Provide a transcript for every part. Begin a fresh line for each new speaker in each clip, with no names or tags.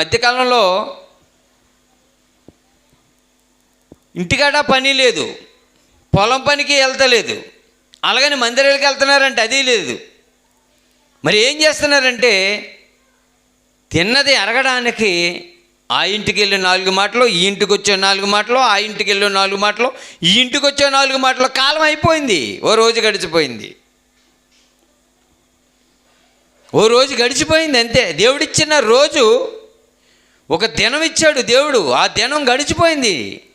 మధ్యకాలంలో ఇంటికాడ పని లేదు పొలం పనికి వెళ్తలేదు అలాగని మందిరాలకు వెళ్తున్నారంటే అది లేదు. మరి ఏం చేస్తున్నారంటే తిన్నది అరగడానికి ఆ ఇంటికి వెళ్ళి నాలుగు మాటలు ఈ ఇంటికి వచ్చే నాలుగు మాటలు ఆ ఇంటికి వెళ్ళే నాలుగు మాటలు ఈ ఇంటికి వచ్చే నాలుగు మాటలు కాలం అయిపోయింది ఓ రోజు గడిచిపోయింది. ఓ రోజు గడిచిపోయింది అంతే. దేవుడిచ్చిన రోజు ఒక దినం ఇచ్చాడు దేవుడు ఆ దినం గడిచిపోయింది.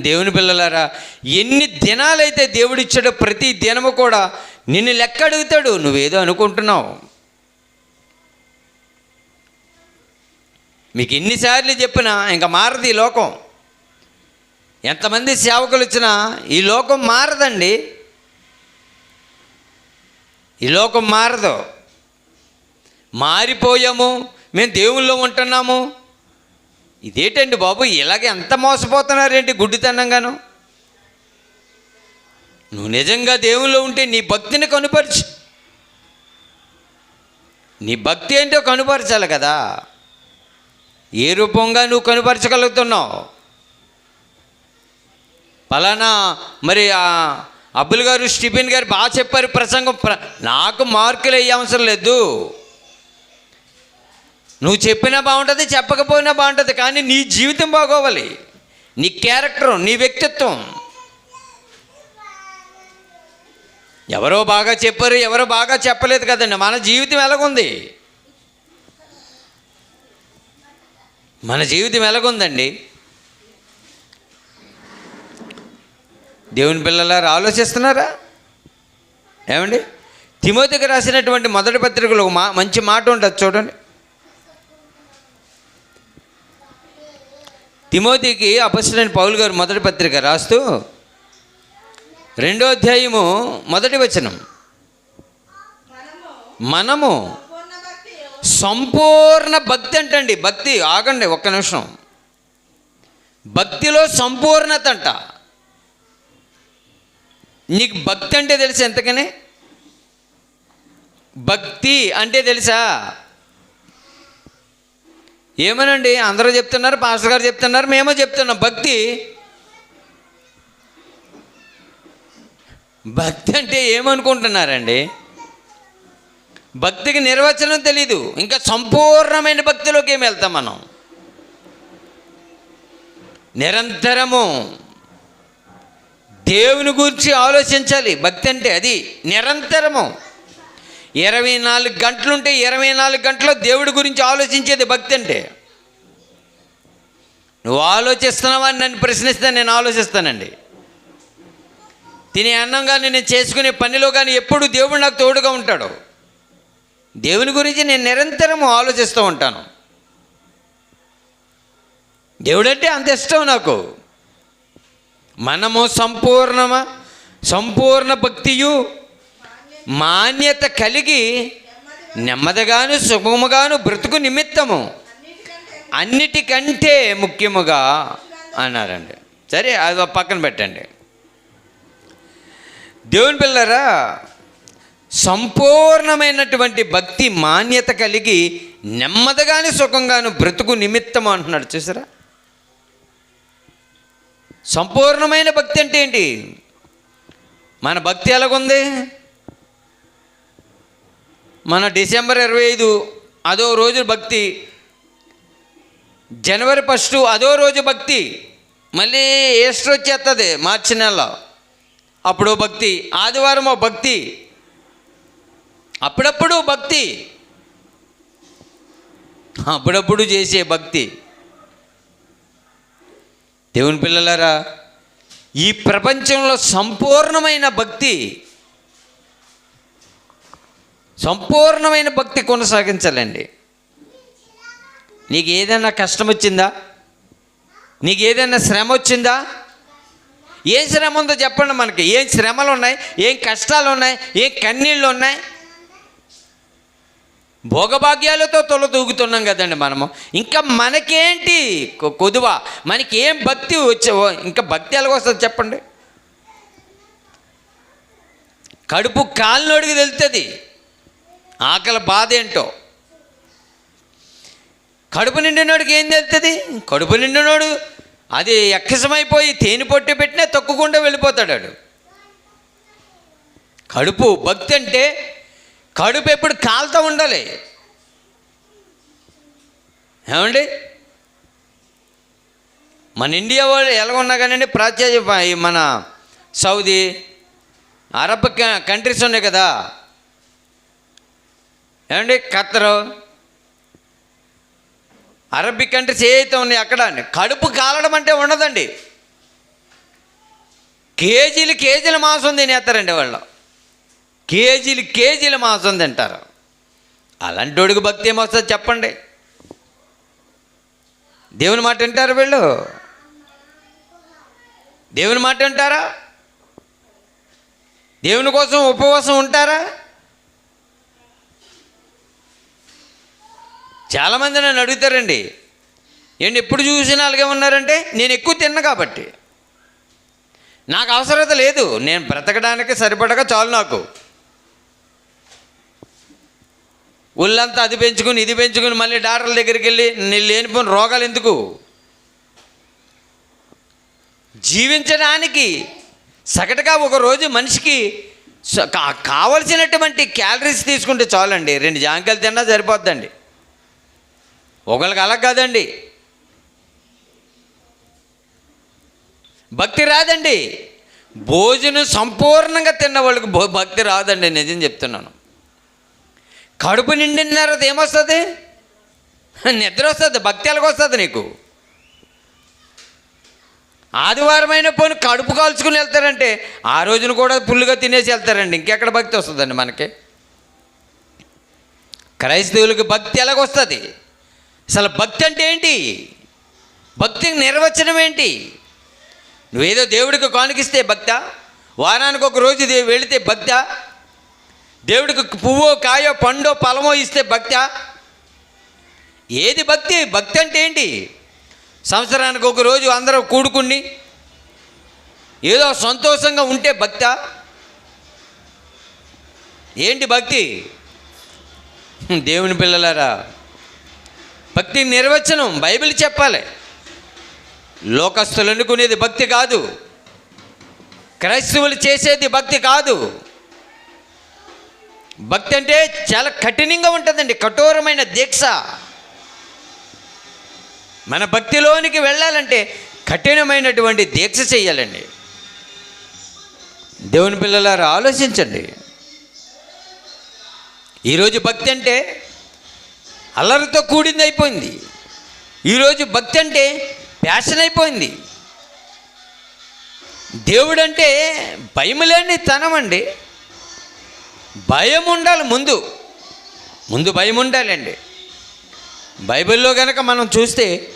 దేవుని పిల్లలారా ఎన్ని దినాలైతే దేవుడు ఇచ్చాడో ప్రతి దినము కూడా నిన్ను లెక్క అడుగుతాడు నువ్వేదో అనుకుంటున్నావు. మీకు ఎన్నిసార్లు చెప్పినా ఇంకా మారదు ఈ లోకం. ఎంతమంది సేవకులు వచ్చినా ఈ లోకం మారదండి. ఈ లోకం మారదు. మారిపోయాము మేము దేవుల్లో ఉంటున్నాము. ఇదేటండి బాబు? ఇలాగ ఎంత మోసపోతున్నారేంటి గుడ్డితనంగాను? నువ్వు నిజంగా దేవుల్లో ఉంటే నీ భక్తిని కనుపరచు. నీ భక్తి ఏంటో కనుపరచాలి కదా. ఏ రూపంగా నువ్వు కనుపరచగలుగుతున్నావు? పలానా మరి అబ్బుల్ గారు స్టీఫెన్ గారు బాగా చెప్పారు ప్రసంగం ప్ర నాకు మార్కులు వేయ అవసరం లేదు. నువ్వు చెప్పినా బాగుంటుంది చెప్పకపోయినా బాగుంటుంది కానీ నీ జీవితం బాగోవాలి. నీ క్యారెక్టర్ నీ వ్యక్తిత్వం. ఎవరో బాగా చెప్పారు ఎవరో బాగా చెప్పలేదు కదండి. మన జీవితం ఎలాగుంది? మన జీవితం ఎలాగుందండి? దేవుని పిల్లలారా ఆలోచిస్తున్నారా? ఏమండి? తిమోతికి రాసినటువంటి మొదటి పత్రికలో మా మంచి మాట ఉంటుంది చూడండి. తిమోతికి అపస్తులైన పౌల్ గారు మొదటి పత్రిక రాస్తూ రెండో అధ్యాయము మొదటి వచనం. మనము సంపూర్ణ భక్తి అంటండి భక్తి ఆగండి ఒక్క నిమిషం. భక్తిలో సంపూర్ణత అంట. నీకు భక్తి అంటే తెలుసా ఎంతకనే? భక్తి అంటే తెలుసా? ఏమనండి? అందరూ చెప్తున్నారు పాస్టర్ గారు చెప్తున్నారు మేమో చెప్తున్నాం. భక్తి. భక్తి అంటే ఏమనుకుంటున్నారండి? భక్తికి నిర్వచనం తెలీదు. ఇంకా సంపూర్ణమైన భక్తిలోకి ఏమి వెళ్తాం మనం? నిరంతరము దేవుని గురించి ఆలోచించాలి. భక్తి అంటే అది నిరంతరము. ఇరవై నాలుగు గంటలుంటే ఇరవై నాలుగు గంటలు దేవుడి గురించి ఆలోచించేది భక్తి అంటే. నువ్వు ఆలోచిస్తున్నావా అని నన్ను ప్రశ్నిస్తే నేను ఆలోచిస్తానండి. తినే అన్నం కానీ నేను చేసుకునే పనిలో కానీ ఎప్పుడు దేవుడు నాకు తోడుగా ఉంటాడు. దేవుని గురించి నేను నిరంతరం ఆలోచిస్తూ ఉంటాను. దేవుడంటే అంత ఇష్టం నాకు. మనము సంపూర్ణమా? సంపూర్ణ భక్తియు మాన్యత కలిగి నెమ్మదిగాను సుఖముగాను బ్రతుకు నిమిత్తము. అన్నిటికంటే ముఖ్యముగా అన్నారండి. సరే అది పక్కన పెట్టండి. దేవుని పిల్లరా సంపూర్ణమైనటువంటి భక్తి మాన్యత కలిగి నెమ్మదిగాని సుఖంగాను బ్రతుకు నిమిత్తము అంటున్నాడు. చూసారా? సంపూర్ణమైన భక్తి అంటే ఏంటి? మన భక్తి ఎలాగుంది? మన డిసెంబర్ ఇరవై ఐదు అదో రోజు భక్తి. జనవరి ఫస్ట్ అదో రోజు భక్తి. మళ్ళీ ఈస్టర్ వచ్చేస్తుంది మార్చి నెలలో అప్పుడు భక్తి. ఆదివారం ఓ భక్తి. అప్పుడప్పుడు భక్తి. అప్పుడప్పుడు చేసే భక్తి. దేవుని పిల్లలారా ఈ ప్రపంచంలో సంపూర్ణమైన భక్తి. సంపూర్ణమైన భక్తి కొనసాగించాలండి. నీకు ఏదైనా కష్టం వచ్చిందా నీకు ఏదైనా శ్రమ వచ్చిందా ఏం శ్రమ ఉందో చెప్పండి మనకి. ఏం శ్రమలు ఉన్నాయి ఏం కష్టాలు ఉన్నాయి ఏం కన్నీళ్ళు ఉన్నాయి భోగభాగ్యాలతో తొల తూగుతున్నాం కదండి మనము. ఇంకా మనకేంటి కొ- కొదువ? మనకి ఏం భక్తి వచ్చే ఇంకా భక్తి ఎలాగొస్తుంది చెప్పండి? కడుపు కాలినోడికి తెలుస్తుంది ఆకలి బాధ ఏంటో? కడుపు నిండినోడికి ఏం తెలుస్తుంది కడుపు నిండినోడు అది ఎక్కసమైపోయి తేనె పొట్టి పెట్టినా తొక్కుకుండా వెళ్ళిపోతాడు కడుపు భక్తి అంటే కడుపు ఎప్పుడు కాలుతూ ఉండాలి. ఏమండి? మన ఇండియా వాళ్ళు ఎలా ఉన్నా కానీ ప్రాచ్య మన సౌదీ అరబ్ క- కంట్రీస్ ఉన్నాయి కదా. ఏమండి? ఖత్తరు అరబిక్ కంట్రీస్ ఏ అయితే ఉన్నాయి అక్కడ. కడుపు కాలడం అంటే ఉండదండి. కేజీలు కేజీల మాంసం తినేస్తారండి వాళ్ళు. కేజీలు కేజీల మాంసం తింటారు. అలాంటి వాడికి భక్తి ఏమొస్తుంది చెప్పండి. దేవుని మాట వింటారు వీళ్ళు? దేవుని మాట వింటారా? దేవుని కోసం ఉపవాసం ఉంటారా? చాలామంది నన్ను అడుగుతారండి ఏంటి ఎప్పుడు చూసినా అలాగే ఉన్నారంటే నేను ఎక్కువ తిన్న కాబట్టి. నాకు అవసరత లేదు నేను బ్రతకడానికి సరిపడగా చాలు నాకు. ఒళ్ళంతా అది పెంచుకుని ఇది పెంచుకుని మళ్ళీ డాక్టర్ల దగ్గరికి వెళ్ళి నేను లేనిపోయిన రోగాలు ఎందుకు? జీవించడానికి సగటుగా ఒక రోజు మనిషికి కావలసినటువంటి క్యాలరీస్ తీసుకుంటే చాలండి రెండు జాంకాయలు తిన్నా సరిపోద్దండి. ఒకళ్ళకి అలా కాదండి. భక్తి రాదండి. భోజనం సంపూర్ణంగా తిన్న వాళ్ళకి భో భక్తి రాదండి నిజం చెప్తున్నాను. కడుపు నిండిన తర్వాత ఏమొస్తుంది? నిద్ర వస్తుంది భక్తి ఎలాగొస్తుంది నీకు? ఆదివారమైన పోను కడుపు కాల్చుకుని వెళ్తారంటే ఆ రోజున కూడా పుల్లుగా తినేసి వెళ్తారండి. ఇంకెక్కడ భక్తి వస్తుందండి మనకి? క్రైస్తవులకు భక్తి ఎలాగొస్తుంది? అసలు భక్తి అంటే ఏంటి? భక్తి నిర్వచనం ఏంటి? నువ్వేదో దేవుడికి కానుకిస్తే భక్త? వారానికి ఒక రోజు వెళితే భక్త? దేవుడికి పువ్వో కాయో పండో పొలమో ఇస్తే భక్త? ఏది భక్తి? భక్తి అంటే ఏంటి? సంవత్సరానికి ఒక రోజు అందరూ కూడుకుని ఏదో సంతోషంగా ఉంటే భక్త? ఏంటి భక్తి? దేవుని పిల్లలారా భక్తి నిర్వచనం బైబిల్ చెప్పాలి. లోకస్తులు అనుకునేది భక్తి కాదు. క్రైస్తవులు చేసేది భక్తి కాదు. భక్తి అంటే చాలా కఠినంగా ఉంటుందండి కఠోరమైన దీక్ష. మన భక్తిలోనికి వెళ్ళాలంటే కఠినమైనటువంటి దీక్ష చేయాలండి. దేవుని పిల్లలారా ఆలోచించండి. ఈరోజు భక్తి అంటే అల్లరితో కూడింది అయిపోయింది. ఈరోజు భక్తి అంటే ప్యాషన్ అయిపోయింది. దేవుడంటే భయం లేని తనం అండి. భయం ఉండాలి ముందు. ముందు భయం ఉండాలండి. బైబిల్లో కనుక మనం చూస్తే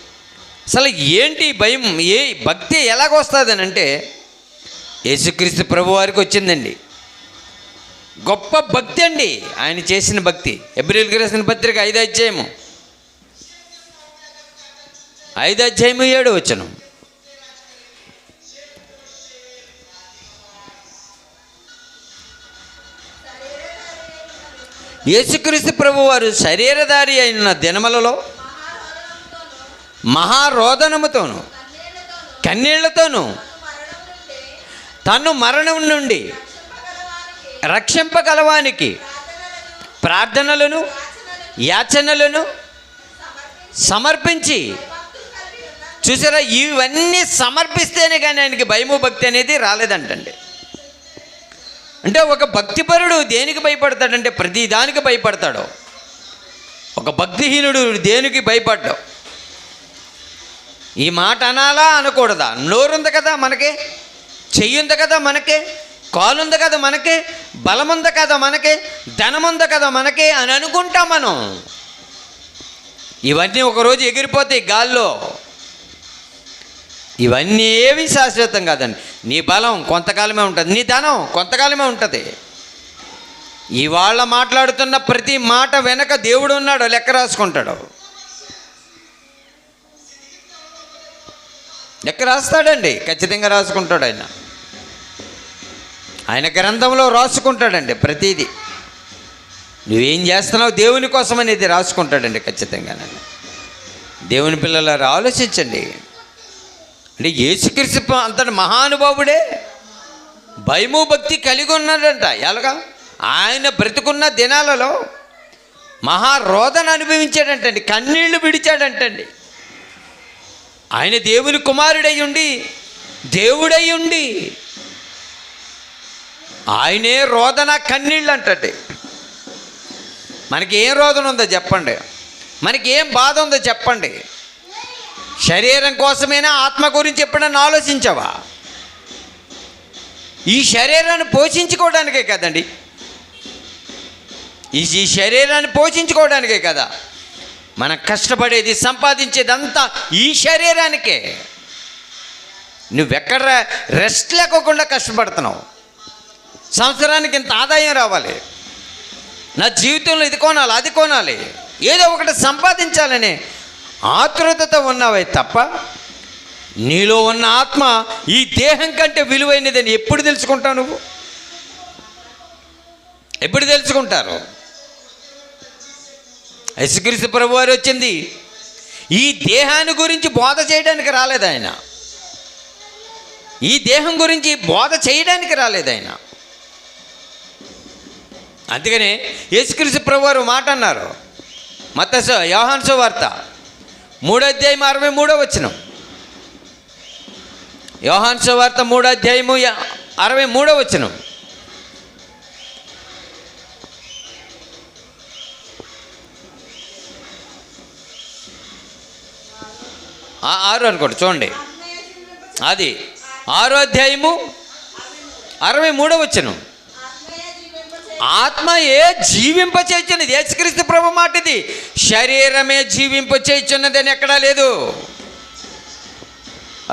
అసలు ఏంటి భయం? ఏ భక్తి ఎలాగొస్తుందని అంటే యేసుక్రీస్తు ప్రభు వారికి వచ్చిందండి. గొప్ప భక్తి అండి ఆయన చేసిన భక్తి. ఎబ్రిల్కి రాసిన పత్రిక ఐదు అధ్యాయము. ఐదు అధ్యాయము ఏడు వచ్చను యేసుక్రీస్తు ప్రభు వారు శరీరధారి అయిన దినములలో మహారోదనముతోను కన్నీళ్ళతోనూ తను మరణం నుండి రక్షింపగలవానికి ప్రార్థనలను యాచనలను సమర్పించి చూసారా ఇవన్నీ సమర్పిస్తేనే కానీ ఆయనకి భయము భక్తి అనేది రాలేదంటండి. అంటే ఒక భక్తిపరుడు దేనికి భయపడతాడంటే ప్రతి దానికి భయపడతాడు. ఒక భక్తిహీనుడు దేనికి భయపడ్డావు ఈ మాట అనాలా అనకూడదా? నోరుంది కదా మనకే? చెయ్యుంది కదా మనకే? కాలుంది కదా మనకే బలముంది కదా మనకే ధనముంది కదా మనకే అని అనుకుంటాం మనం. ఇవన్నీ ఒకరోజు ఎగిరిపోతాయి గాల్లో. ఇవన్నీ ఏవి శాశ్వతం కాదండి. నీ బలం కొంతకాలమే ఉంటుంది. నీ ధనం కొంతకాలమే ఉంటుంది. ఇవాళ మాట్లాడుతున్న ప్రతి మాట వెనక దేవుడు ఉన్నాడు లెక్క రాసుకుంటాడు. లెక్క రాస్తాడండి ఖచ్చితంగా రాసుకుంటాడు ఆయన. ఆయన గ్రంథంలో రాసుకుంటాడండి ప్రతిదీ. నువ్వేం చేస్తున్నావు దేవుని కోసం అనేది రాసుకుంటాడండి ఖచ్చితంగానండి. దేవుని పిల్లలారా ఆలోచించండి. అంటే యేసుక్రీస్తు అంతటి మహానుభావుడే భయము భక్తి కలిగి ఉన్నాడంట. ఎలాగా? ఆయన బ్రతుకున్న దినాలలో మహారోధన అనుభవించాడంటండి కన్నీళ్ళు విడిచాడంటండి. ఆయన దేవుని కుమారుడై ఉండి దేవుడై ఉండి ఆయనే రోదన కన్నీళ్ళు అంటండి మనకి ఏం రోదన ఉందో చెప్పండి. మనకి ఏం బాధ ఉందో చెప్పండి. శరీరం కోసమైనా ఆత్మ గురించి ఎప్పుడైనా ఆలోచించావా? ఈ శరీరాన్ని పోషించుకోవడానికే కదండి. ఈ ఈ శరీరాన్ని పోషించుకోవడానికే కదా. మనం కష్టపడేది సంపాదించేదంతా ఈ శరీరానికే. నువ్వెక్కడ రెస్ట్ లేకోకుండా కష్టపడుతున్నావు. సంవత్సరానికి ఇంత ఆదాయం రావాలి. నా జీవితంలో ఇది కొనాలి అది కొనాలి. ఏదో ఒకటి సంపాదించాలని ఆతృతతో ఉన్నావే తప్ప నీలో ఉన్న ఆత్మ ఈ దేహం కంటే విలువైనదని ఎప్పుడు తెలుసుకుంటావు నువ్వు? ఎప్పుడు తెలుసుకుంటారు? యశుక్రీస్తు ప్రభు వారు వచ్చింది. ఈ దేహాన్ని గురించి బోధ చేయడానికి రాలేదు ఆయన. ఈ దేహం గురించి బోధ చేయడానికి రాలేదు ఆయన. అందుకనే యేసుక్రీస్తు ప్రభువారు మాట అన్నారు. మత యోహాన్సో వార్త మూడో అధ్యాయం అరవై మూడో వచ్చిన యోహాన్సో వార్త మూడో అధ్యాయము అరవై మూడో వచ్చిన ఆరు అనుకోండి చూడండి. అది ఆరో అధ్యాయము అరవై మూడో వచ్చను ఆత్మయే జీవింప చేయుచున్నది యేసుక్రీస్తు ప్రభు మాట ఇది శరీరమే జీవింప చేయుచున్నది అని ఎక్కడా లేదు.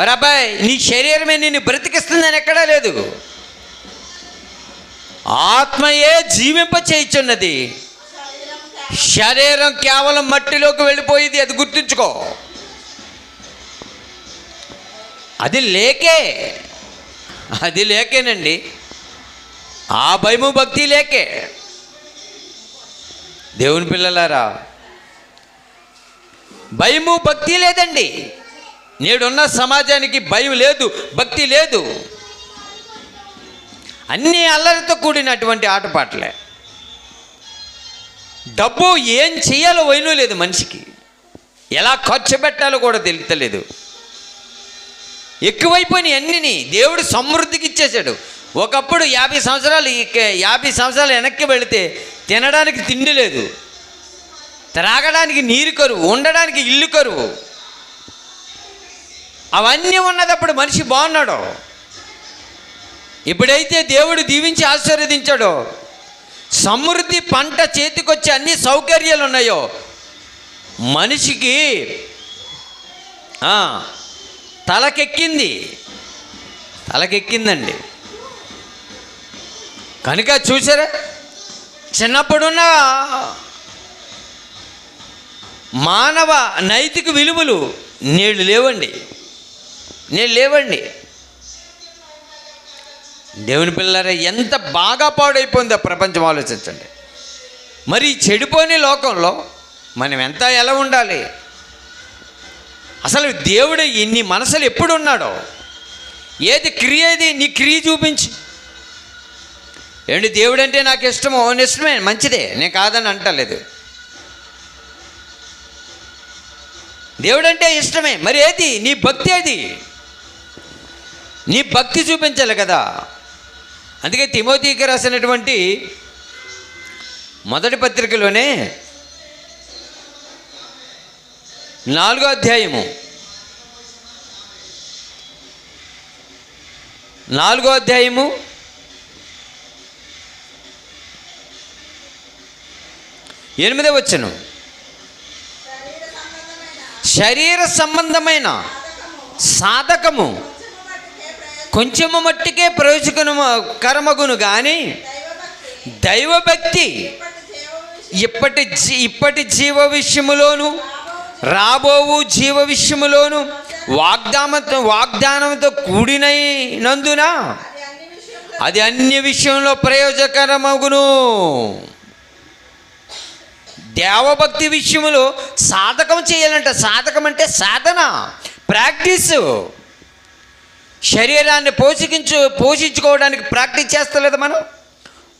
రబ్బాయ్ నీ శరీరమే నిన్ను బ్రతికిస్తుందని ఎక్కడా లేదు. ఆత్మయే జీవింప చేయుచున్నది శరీరం కేవలం మట్టిలోకి వెళ్ళిపోయేది అది గుర్తుంచుకో. అది లేకే. అది లేకేనండి. ఆ భయము భక్తి లేకే. దేవుని పిల్లలారా భయము భక్తి లేదండి. నేడున్న సమాజానికి భయం లేదు భక్తి లేదు. అన్ని అల్లరితో కూడినటువంటి ఆటపాటలే. డబ్బు ఏం చేయాలో వైను లేదు మనిషికి. ఎలా ఖర్చు పెట్టాలో కూడా తెలుస్తలేదు ఎక్కువైపోయినాయి అన్నిని దేవుడు సమృద్ధికి ఇచ్చేశాడు. ఒకప్పుడు యాభై సంవత్సరాలు యాభై సంవత్సరాలు వెనక్కి వెళితే తినడానికి తిండి లేదు. త్రాగడానికి నీరు కరువు ఉండడానికి ఇల్లు కరువు. అవన్నీ ఉన్నదప్పుడు మనిషి బాగున్నాడు? ఇప్పుడైతే దేవుడు దీవించి ఆశీర్వదించాడో? సమృద్ధి పంట చేతికొచ్చి అన్ని సౌకర్యాలు ఉన్నాయో? మనిషికి తలకెక్కింది. తలకెక్కిందండి. కనుక చూసారా? చిన్నప్పుడున్న మానవ నైతిక విలువలు నేడు లేవండి. నేడు లేవండి. దేవుని పిల్లరా ఎంత బాగా పాడైపోయిందో ప్రపంచం ఆలోచించండి. మరి చెడిపోని లోకంలో మనం ఎంత ఎలా ఉండాలి? అసలు దేవుడు ఇన్ని మనసులు ఎప్పుడు ఉన్నాడో? ఏది క్రియ ఏది నీ క్రియ చూపించి ఏంటి దేవుడు అంటే నాకు ఇష్టము. ఇష్టమే. మంచిదే. నేను కాదని అంటలేదు. దేవుడు అంటే ఇష్టమే. మరి ఏది? నీ భక్తి ఏది? నీ భక్తి చూపించాలి కదా. అందుకే తిమోతికి రాసినటువంటి మొదటి పత్రికలోనే నాలుగో అధ్యాయము. నాలుగో అధ్యాయము ఎనిమిదో వచ్చను శరీర సంబంధమైన సాధకము కొంచెము మట్టికే ప్రయోజకము కర్మగును కానీ దైవభక్తి ఇప్పటి జీ ఇప్పటి జీవ విషయములోను రాబోవు జీవ విషయములోను వాగ్దానంతో వాగ్దానంతో కూడినందున అది అన్ని విషయంలో ప్రయోజకరమగును. దేవభక్తి విషయంలో సాధకం చేయాలంట. సాధకం అంటే సాధన ప్రాక్టీసు. శరీరాన్ని పోషించు పోషించుకోవడానికి ప్రాక్టీస్ చేస్తలేదు మనం?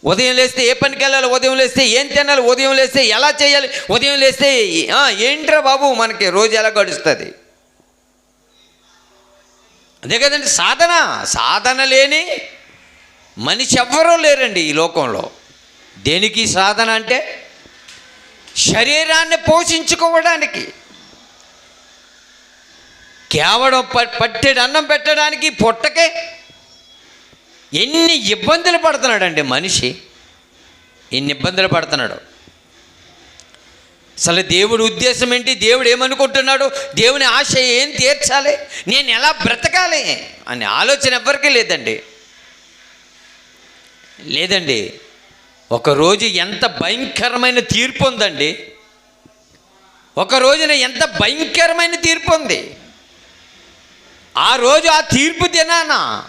ఉదయం లేస్తే ఏ పనికి వెళ్ళాలి? ఉదయం లేస్తే ఏం తినాలి? ఉదయం లేస్తే ఎలా చేయాలి? ఉదయం లేస్తే ఏంట్రా బాబు మనకి రోజు ఎలా గడుస్తుంది? అదే కదండి సాధన. సాధన లేని మనిషి ఎవ్వరూ లేరండి ఈ లోకంలో. దేనికి సాధన అంటే శరీరాన్ని పోషించుకోవడానికి కేవలం ప- పట్టెడు అన్నం పెట్టడానికి పొట్టకే ఎన్ని ఇబ్బందులు పడుతున్నాడండి మనిషి. ఎన్ని ఇబ్బందులు పడుతున్నాడు. అసలు దేవుడి ఉద్దేశం ఏంటి? దేవుడు ఏమనుకుంటున్నాడు? దేవుని ఆశ ఏం తీర్చాలి? నేను ఎలా బ్రతకాలి? అనే ఆలోచన ఎవ్వరికీ లేదండి. లేదండి. ఒకరోజు ఎంత భయంకరమైన తీర్పు ఉందండి. ఒక రోజున ఎంత భయంకరమైన తీర్పు ఉంది. ఆ రోజు ఆ తీర్పు దినాన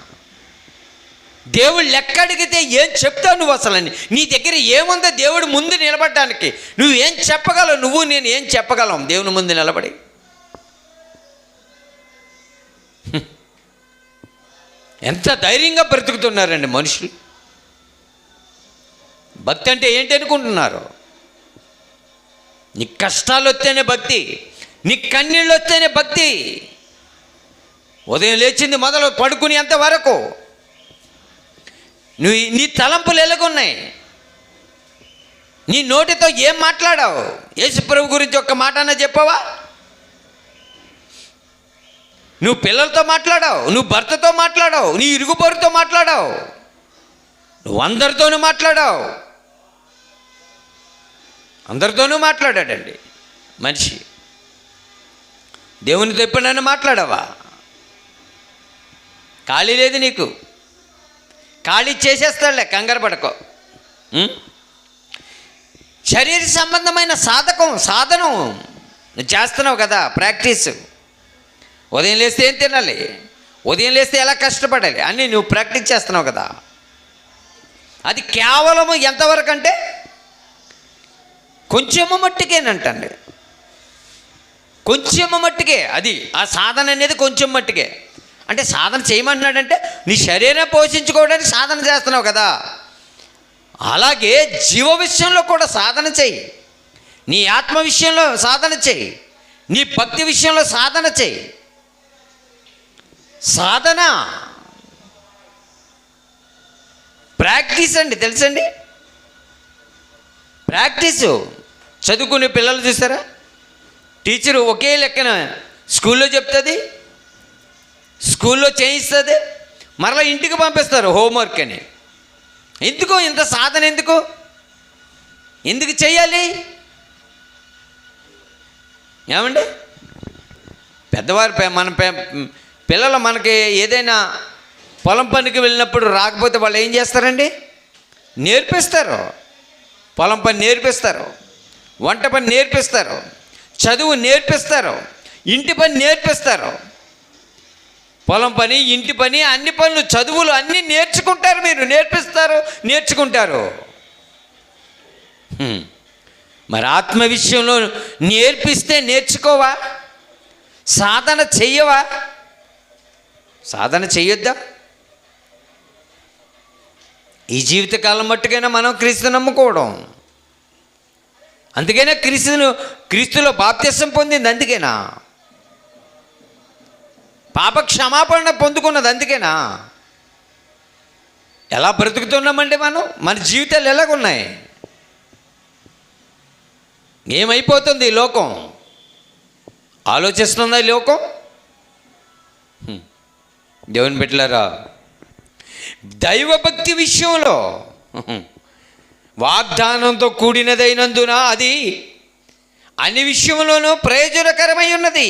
దేవుడు లెక్క అడిగితే ఏం చెప్తావు నువ్వు అసలు నీ దగ్గర ఏముందో దేవుడు ముందు నిలబడటానికి నువ్వు ఏం చెప్పగలవు? నువ్వు నేను ఏం చెప్పగలం? దేవుని ముందు నిలబడి. ఎంత ధైర్యంగా బ్రతుకుతున్నారండి మనుషులు. భక్తి అంటే ఏంటి అనుకుంటున్నారు? నీ కష్టాలు వస్తేనే భక్తి నీ కన్నీళ్ళు వస్తేనే భక్తి. ఉదయం లేచింది మొదలు పడుకునేంత వరకు నువ్వు నీ తలంపులు ఎలాగున్నాయి? నీ నోటితో ఏం మాట్లాడావు? యేసుప్రభు గురించి ఒక్క మాట చెప్పవా చెప్పావా? నువ్వు పిల్లలతో మాట్లాడావు నువ్వు భర్తతో మాట్లాడావు నీ ఇరుగుబొరుతో మాట్లాడావు నువ్వు అందరితోనూ మాట్లాడావు. అందరితోనూ మాట్లాడాడండి. మనిషి. దేవునితో నన్ను మాట్లాడవా? ఖాళీ లేదు నీకు. ఖాళీ చేసేస్తాడులే కంగారు పడకో. శరీర సంబంధమైన సాధకం సాధనం. నువ్వు చేస్తున్నావు కదా ప్రాక్టీస్. ఉదయం లేస్తే ఏం తినాలి? ఉదయం లేస్తే ఎలా కష్టపడాలి? అన్నీ నువ్వు ప్రాక్టీస్ చేస్తున్నావు కదా. అది కేవలము ఎంతవరకు అంటే కొంచెము మట్టుకేనంటండి కొంచెము మట్టుకే అది ఆ సాధన అనేది కొంచెం మట్టుకే. అంటే సాధన చేయమంటున్నాడంటే నీ శరీరం పోషించుకోవడానికి సాధన చేస్తున్నావు కదా. అలాగే జీవ విషయంలో కూడా సాధన చెయ్యి నీ ఆత్మ విషయంలో సాధన చెయ్యి నీ భక్తి విషయంలో సాధన చెయ్యి సాధన. ప్రాక్టీస్ అండి తెలుసండి? ప్రాక్టీసు. చదువుకునే పిల్లలు చూసారా? టీచరు ఒకే లెక్కన స్కూల్లో చెప్తుంది స్కూల్లో చేయిస్తుంది మరలా ఇంటికి పంపిస్తారు హోంవర్క్ అని. ఎందుకు ఇంత సాధన ఎందుకు? ఎందుకు చేయాలి? ఏమండి? పెద్దవారు మన పిల్లలు మనకి ఏదైనా పొలం పనికి వెళ్ళినప్పుడు రాకపోతే వాళ్ళు ఏం చేస్తారండి? నేర్పిస్తారు. పొలం పని నేర్పిస్తారు. వంట పని నేర్పిస్తారు చదువు నేర్పిస్తారు ఇంటి పని నేర్పిస్తారు. పొలం పని ఇంటి పని అన్ని పనులు చదువులు అన్నీ నేర్చుకుంటారు మీరు. నేర్పిస్తారు నేర్చుకుంటారు. మరి ఆత్మ విషయంలో నేర్పిస్తే నేర్చుకోవా? సాధన చెయ్యవా? సాధన చెయ్యొద్దా? ఈ జీవితకాలం మట్టుకైనా మనం క్రీస్తు నమ్ముకోవడం. అందుకైనా క్రీస్తును క్రీస్తులో బాప్త్యసం పొందింది అందుకేనా? పాప క్షమాపణ పొందుకున్నది అందుకేనా? ఎలా బ్రతుకుతున్నామండి మనం? మన జీవితాలు ఎలాగున్నాయి? ఏమైపోతుంది ఈ లోకం? ఆలోచిస్తుందా ఈ లోకం? దేవుని బిడ్డలారా దైవభక్తి విషయంలో వాగ్దానంతో కూడినదైనందున అది అన్ని విషయంలోనూ ప్రయోజనకరమై ఉన్నది.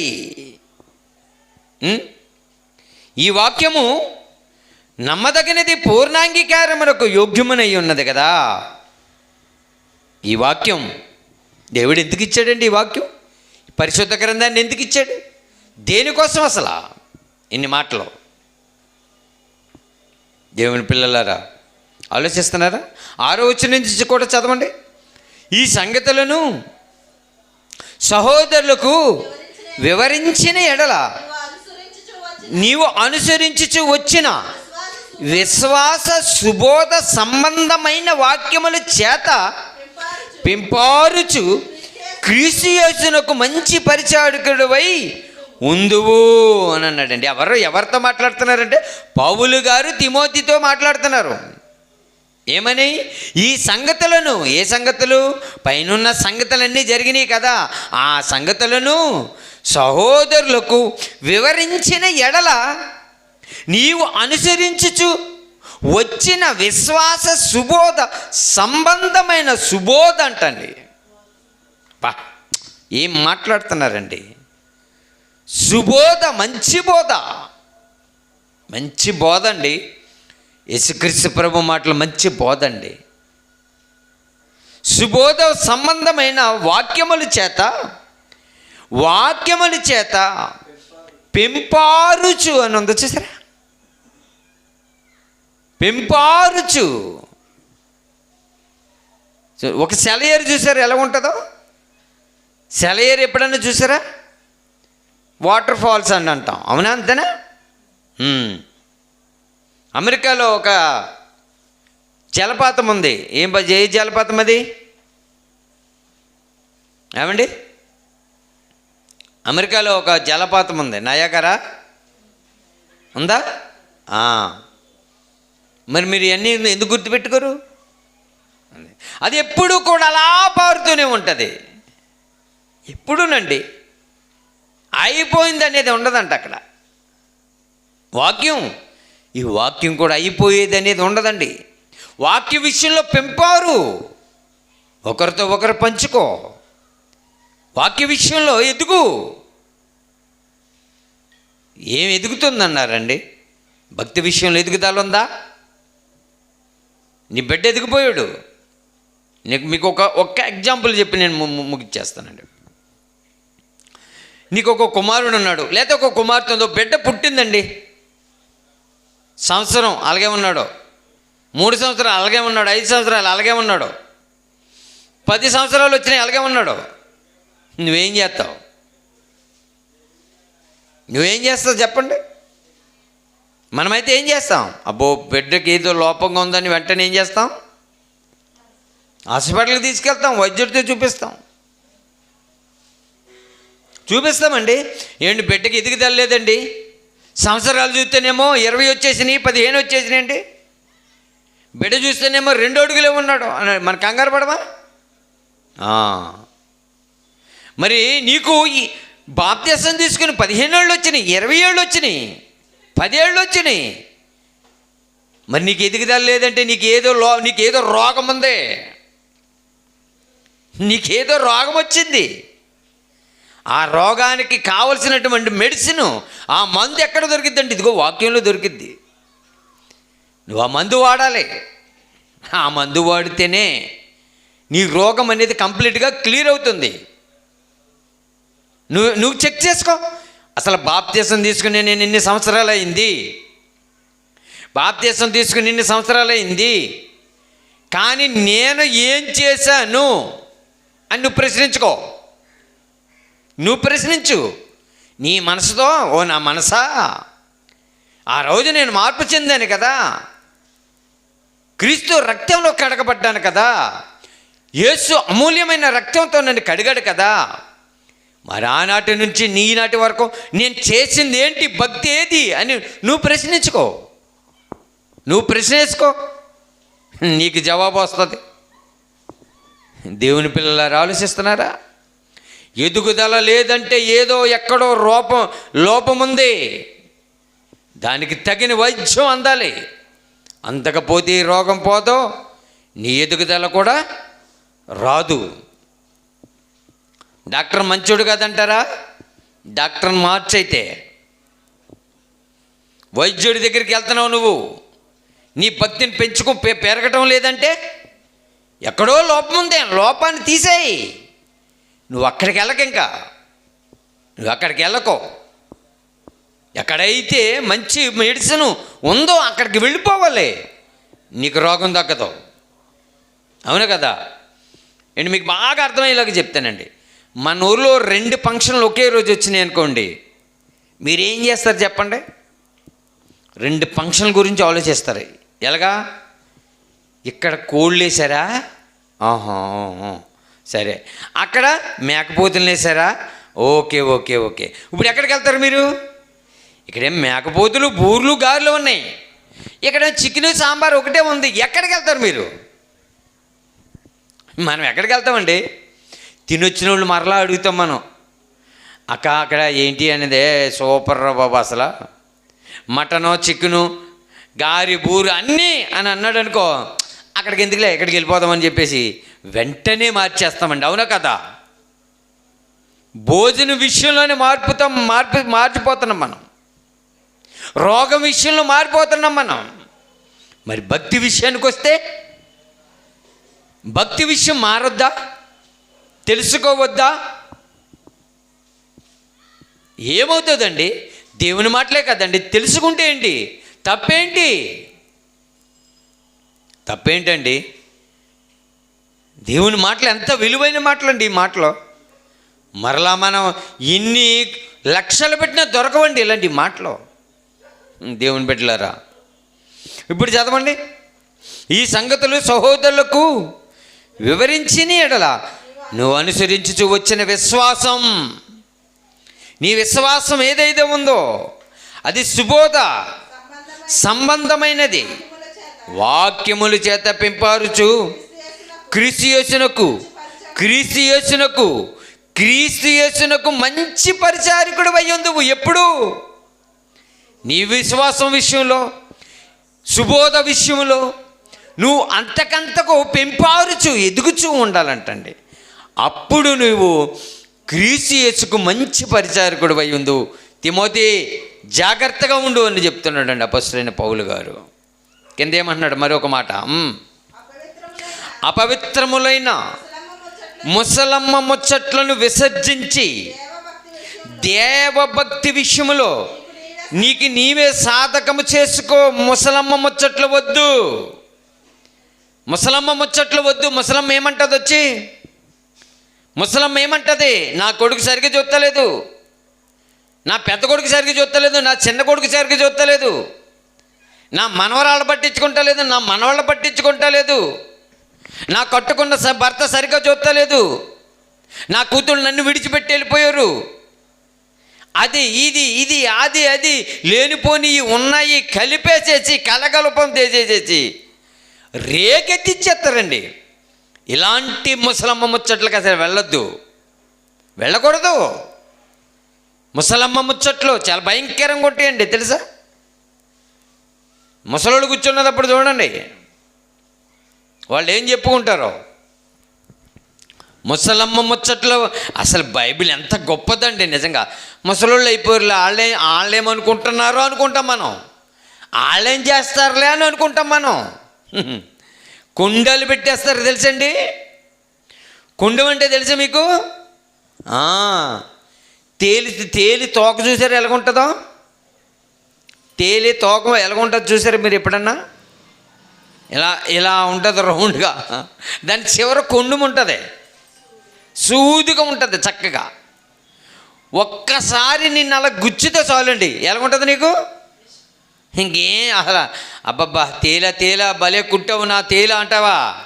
ఈ వాక్యము నమ్మదగినది పూర్ణాంగీకారమునకు యోగ్యమునై ఉన్నది కదా. ఈ వాక్యం దేవుడు ఎందుకు ఇచ్చాడండి ఈ వాక్యం? పరిశుద్ధ గ్రంథాన్ని ఎందుకు ఇచ్చాడు? దేనికోసం అసలు? ఇన్ని మాటలు. దేవుని పిల్లలారా ఆలోచిస్తున్నారా? ఆరో వచ్చిన నుంచి కూడా చదవండి. ఈ సంగతులను సహోదరులకు వివరించిన ఎడల
నీవు అనుసరించుచు వచ్చిన విశ్వాస
సుబోధ సంబంధమైన వాక్యముల చేత
పెంపారుచు
పింపారుచు క్రీస్తు మంచి పరిచారకుడువై ఉందువు అని అన్నాడండి. ఎవరు ఎవరితో మాట్లాడుతున్నారంటే? పౌలు గారు తిమోతితో మాట్లాడుతున్నారు. ఏమని? ఈ సంగతులను ఏ సంగతులు? పైనున్న సంగతులన్నీ జరిగినాయి కదా. ఆ సంగతులను సహోదరులకు వివరించిన ఎడల నీవు అనుసరించుచు వచ్చిన విశ్వాస సుబోధ సంబంధమైన సుబోధ అంటండి. పా ఏం మాట్లాడుతున్నారండి? సుబోధ మంచి బోధ. మంచి బోధ అండి. యేసుక్రీస్తు ప్రభు మాటలు మంచి బోధండి. సుబోధ సంబంధమైన వాక్యముల చేత వాక్యముల చేత పెంపారుచు అని ఉందో చూసారా? పెంపారుచు. ఒక సెలయేరు చూసారు? ఎలా ఉంటుందో? సెలయేరు ఎప్పుడన్నా చూసారా? వాటర్ ఫాల్స్ అని అంటాం. అవునా? అంతేనా? అమెరికాలో ఒక జలపాతం ఉంది. ఏం ఏ జలపాతం అది? ఏమండి? అమెరికాలో ఒక జలపాతం ఉంది. నయాగరా? ఉందా? మరి మీరు ఇవన్నీ ఎందుకు గుర్తుపెట్టుకోరు? అది ఎప్పుడూ కూడా అలా పారుతూనే ఉంటుంది. ఎప్పుడూనండి. అయిపోయింది అనేది ఉండదంట అక్కడ. వాక్యం ఈ వాక్యం కూడా అయిపోయేది అనేది ఉండదండి. వాక్య విషయంలో పెంపారు. ఒకరితో ఒకరు పంచుకో. వాక్య విషయంలో ఎదుగు. ఏం ఎదుగుతుందన్నారండి? భక్తి విషయంలో ఎదుగుదల ఉందా నీ బిడ్డ ఎదిగిపోయాడు. నీకు మీకు ఒక ఒక్క ఎగ్జాంపుల్ చెప్పి నేను ము- ముగిచ్చేస్తానండి. నీకు ఒక కుమారుడు ఉన్నాడు లేకపోతే ఒక కుమార్తె బిడ్డ పుట్టిందండి. సంవత్సరం అలాగే ఉన్నాడు. మూడు సంవత్సరాలు అలాగే ఉన్నాడు. ఐదు సంవత్సరాలు అలాగే ఉన్నాడు. పది సంవత్సరాలు వచ్చినాయి అలాగే ఉన్నాడు. నువ్వేం చేస్తావు? నువ్వేం చేస్తావు చెప్పండి. మనమైతే ఏం చేస్తాం? అబ్బో బిడ్డకి ఏదో లోపంగా ఉందని వెంటనే ఏం చేస్తాం? హాస్పిటల్కి తీసుకెళ్తాం వైద్యుడితో చూపిస్తాం. చూపిస్తామండి. ఏంటి బిడ్డకి ఎదిగి లేదండి సంవత్సరాలు చూస్తేనేమో ఇరవై వచ్చేసినాయి పదిహేను వచ్చేసినాయండి బిడ్డ చూస్తేనేమో రెండు అడుగులే ఉన్నాడు. మన కంగారు పడవా? మరి నీకు ఈ బాప్త్యసం తీసుకుని పదిహేను ఏళ్ళు వచ్చినాయి ఇరవై ఏళ్ళు వచ్చినాయి పదేళ్ళు వచ్చినాయి. మరి నీకు ఎదుగుదల లేదంటే నీకు ఏదో లో నీకు ఏదో రోగం ఉంది. నీకేదో రోగం వచ్చింది. ఆ రోగానికి కావలసినటువంటి మెడిసిన్ ఆ మందు ఎక్కడ దొరికిద్దండి? ఇదిగో వాక్యంలో దొరికిద్ది. నువ్వు ఆ మందు వాడాలి. ఆ మందు వాడితేనే నీ రోగం అనేది కంప్లీట్గా క్లియర్ అవుతుంది. నువ్వు నువ్వు చెక్ చేసుకో. అసలు బాప్తీసం తీసుకుని నేను ఎన్ని సంవత్సరాలు అయింది. బాప్తీసం తీసుకుని ఎన్ని సంవత్సరాలు అయింది. కానీ నేను ఏం చేశాను అని నువ్వు ప్రశ్నించుకో. నువ్వు ప్రశ్నించు. నీ మనసుతో ఓ నా మనసా? ఆ రోజు నేను మార్పు చెందాను కదా. క్రీస్తు రక్తంలో కడగబడ్డాను కదా. యేసు అమూల్యమైన రక్తంతో నన్ను కడిగాడు కదా. మరి ఆనాటి నుంచి నీనాటి వరకు నేను చేసింది ఏంటి? భక్తి ఏది? అని నువ్వు ప్రశ్నించుకో. నువ్వు ప్రశ్నించుకో నీకు జవాబు వస్తుంది. దేవుని పిల్లలారు ఆలోచిస్తున్నారా? ఎదుగుదల లేదంటే ఏదో ఎక్కడో లోపం లోపముంది. దానికి తగిన వైద్యం అందాలి. అంతకపోతే ఈ రోగం పోదో? నీ ఎదుగుదల కూడా రాదు. డాక్టర్ మంచోడు కాదంటారా? డాక్టర్ మార్చైతే. వైద్యుడి దగ్గరికి వెళ్తున్నావు నువ్వు. నీ భక్తిని పెంచుకో పెరగటం లేదంటే ఎక్కడో లోపం ఉంది లోపాన్ని తీసేయి. నువ్వు అక్కడికి వెళ్ళక ఇంకా. నువ్వు అక్కడికి వెళ్ళకో. ఎక్కడైతే మంచి మెడిసిన్ ఉందో అక్కడికి వెళ్ళిపోవాలి. నీకు రోగం తగ్గదు. అవును కదా? నేను మీకు బాగా అర్థమయ్యేలాగా చెప్తానండి. మన ఊర్లో రెండు ఫంక్షన్లు ఒకే రోజు వచ్చినాయి అనుకోండి మీరేం చేస్తారు చెప్పండి? రెండు ఫంక్షన్ల గురించి ఆలోచిస్తారు. ఎలాగా? ఇక్కడ కోళ్ళు వేసారా ఆహా. సరే. అక్కడ మేకపోతులు వేసారా ఓకే ఓకే ఓకే. ఇప్పుడు ఎక్కడికి వెళ్తారు మీరు? ఇక్కడేం మేకపోతులు బూర్లు గారెలు ఉన్నాయి. ఇక్కడ చికెన్ సాంబార్ ఒకటే ఉంది. ఎక్కడికి వెళ్తారు మీరు? మనం ఎక్కడికి వెళ్తామండి? తినొచ్చిన వాళ్ళు మరలా అడుగుతాం మనం. అక్క అక్కడ ఏంటి అనేది సూపర్ రా బాబు అసలు. మటను చికెను గారి బూరు అన్నీ అని అన్నాడు అనుకో అక్కడికి ఎందుకులే? ఎక్కడికి వెళ్ళిపోదామని చెప్పేసి వెంటనే మార్చేస్తామండి. అవునా కదా? భోజన విషయంలోనే మార్పుతాం మార్పు మార్చిపోతున్నాం మనం. రోగం విషయంలో మారిపోతున్నాం మనం. మరి భక్తి విషయానికి వస్తే భక్తి విషయం మారొద్దా? తెలుసుకోవద్దా? ఏమవుతుందండి? దేవుని మాటలే కదండి. తెలుసుకుంటే ఏంటి? తప్పేంటి? తప్పేంటండి? దేవుని మాటలు ఎంత విలువైన మాటలండి ఈ మాటలు. మరలా మనం ఇన్ని లక్షలు పెట్టినా దొరకవండి ఇలాంటి మాటలు. దేవుని బిడ్డలారా ఇప్పుడు చదవండి. ఈ సంగతులు సహోదరులకు వివరించిన ఎడల నువ్వు అనుసరించుచు వచ్చిన విశ్వాసం. నీ విశ్వాసం ఏదైతే ఉందో అది సుబోధ సంబంధమైనది. వాక్యములు చేత పెంపారుచు క్రీస్తుయసునకు క్రీస్తుయసునకు క్రీస్తుయసునకు మంచి పరిచారకుడు అయ్యుందువు ఎప్పుడు? నీ విశ్వాసం విషయంలో సుబోధ విషయంలో నువ్వు అంతకంతకు పెంపారుచు ఎదుగుచూ ఉండాలంటండి. అప్పుడు నువ్వు క్రీస్తు యేసుకు మంచి పరిచారకుడు అయి ఉండు తిమోతి జాగ్రత్తగా ఉండు అని చెప్తున్నాడండి అపస్సులైన పౌలు గారు. కిందేమన్నాడు మరొక మాట. అపవిత్రములైన ముసలమ్మ ముచ్చట్లను విసర్జించి దేవభక్తి విషయములో నీకు నీవే సాధకము చేసుకో ముసలమ్మ ముచ్చట్లు వద్దు. ముసలమ్మ ముచ్చట్లు వద్దు. ముసలమ్మ ఏమంటది వచ్చి? ముసలమ్మ ఏమంటది? నా కొడుకు సరిగ్గా చూస్తలేదు నా పెద్ద కొడుకు సరిగ్గా చూస్తలేదు నా చిన్న కొడుకు సరిగ్గా చూస్తలేదు నా మనవరాళ్ళు పట్టించుకుంటలేదు. నా మనవాళ్ళు పట్టించుకుంటలేదు. నా కట్టుకున్న స- భర్త సరిగ్గా చూస్తలేదు నా కూతురు నన్ను విడిచిపెట్టి వెళ్ళిపోయారు. అది ఇది ఇది అది అది లేనిపోని ఉన్నాయి కలిపేసేసి కలగలపం చేసేసేసి రేకెత్తిచ్చేస్తారండి. ఇలాంటి ముసలమ్మ ముచ్చట్లకు అసలు వెళ్ళొద్దు. వెళ్ళకూడదు. ముసలమ్మ ముచ్చట్లు చాలా భయంకరంగా కొట్టేయండి తెలుసా? ముసలోడు కూర్చున్నదప్పుడు చూడండి. వాళ్ళు ఏం చెప్పుకుంటారో? ముసలమ్మ ముచ్చట్లు అసలు బైబిల్ ఎంత గొప్పదండి నిజంగా. ముసలోళ్ళు అయిపోయారు వాళ్ళే వాళ్ళేమనుకుంటున్నారో అనుకుంటాం మనం. వాళ్ళేం చేస్తారులే అని అనుకుంటాం మనం. కుండలు పెట్టేస్తారు తెలుసండి? కుండం అంటే తెలుసా మీకు? తేలి తేలి తోక చూసారు ఎలాగుంటుందో? తేలి తోక ఎలాగుంటుందో చూసారు మీరు ఎప్పుడన్నా? ఇలా ఇలా ఉంటుంది రౌండ్గా. దాని చివర కొండం ఉంటుంది. సూదిగా ఉంటుంది చక్కగా. ఒక్కసారి నిన్ను అలా గుచ్చితే చాలండి. ఎలాగుంటుంది నీకు? ఇంకేం అసలు అబ్బబ్బా తేల తేల భలే కుట్టావు నా తేల అంటావా?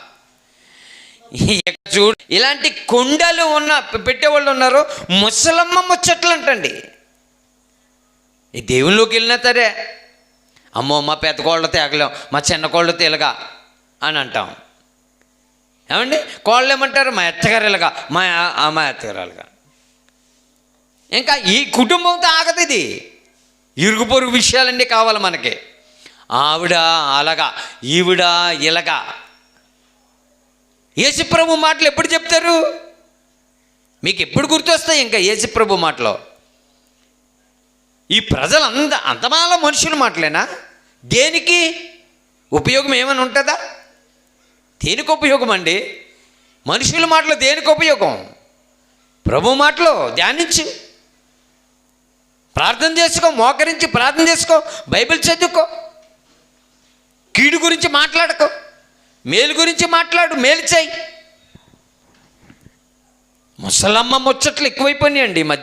చూడు ఇలాంటి కొండలు ఉన్న పెట్టేవాళ్ళు ఉన్నారు ముసలమ్మ ముచ్చట్లు అంటండి ఈ వెళ్ళినా సరే. అమ్మో మా పెద్ద కోళ్ళ తేగలేం మా చిన్న కోళ్ళ తేలగా అని అంటాం. ఏమండి? కోళ్ళు ఏమంటారు? మా ఎత్తగారు ఇలాగా మా మా ఎత్తగారు ఇలాగా ఇంకా ఈ కుటుంబంతో ఆగదు ఇది. ఇరుగు పొరుగు విషయాలన్నీ కావాలి మనకి. ఆవిడ అలాగా ఈవిడ ఇలాగా. యేసుప్రభు మాటలు ఎప్పుడు చెప్తారు? మీకు ఎప్పుడు గుర్తొస్తాయి ఇంకా యేసుప్రభు మాటలు? ఈ ప్రజలు అంత అంతమాల మనుషులు మాటలేనా? దేనికి? ఉపయోగం ఏమైనా ఉంటుందా? దేనికి ఉపయోగం అండి? మనుషుల మాటలు దేనికి ఉపయోగం? ప్రభు మాటలు ధ్యానించు. ప్రార్థన చేసుకో మోకరించి ప్రార్థన చేసుకో బైబిల్ చదువుకో. కీడు గురించి మాట్లాడుకో. మేలు గురించి మాట్లాడు మేలు చేయి. ముసలమ్మ ముచ్చట్లు ఎక్కువైపోయినాయండి ఈ మధ్య